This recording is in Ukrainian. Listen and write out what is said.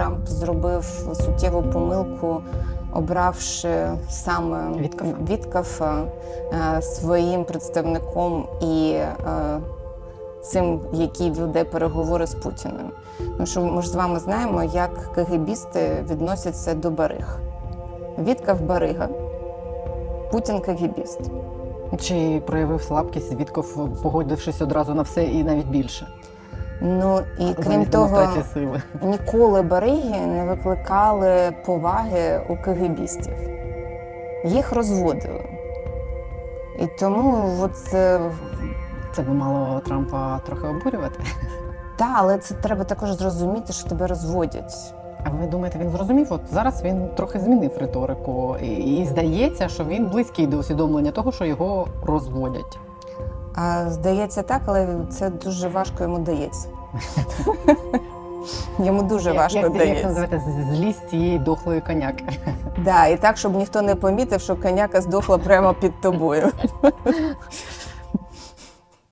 Трамп зробив суттєву помилку, обравши саме Віткафа. Е, своїм представником і е, цим, який веде переговори з Путіним. Тому що ми ж з вами знаємо, як кагебісти відносяться до бариг. Віткав барига, Путін кагебіст. Чи проявив слабкість Вітков, погодившись одразу на все і навіть більше? Ну і крім того, сили. ніколи бариги не викликали поваги у кагебістів. Їх розводили. І тому от, е, Це би мало Трампа трохи обурювати. та, але це треба також зрозуміти, що тебе розводять. А ви думаєте, він зрозумів? От зараз він трохи змінив риторику, і, і здається, що він близький до усвідомлення того, що його розводять. А здається так, але це дуже важко йому дається. Йому дуже важко як, як це називати називається злість цієї дохлої коняки. Да, і так, щоб ніхто не помітив, що коняка здохла прямо під тобою.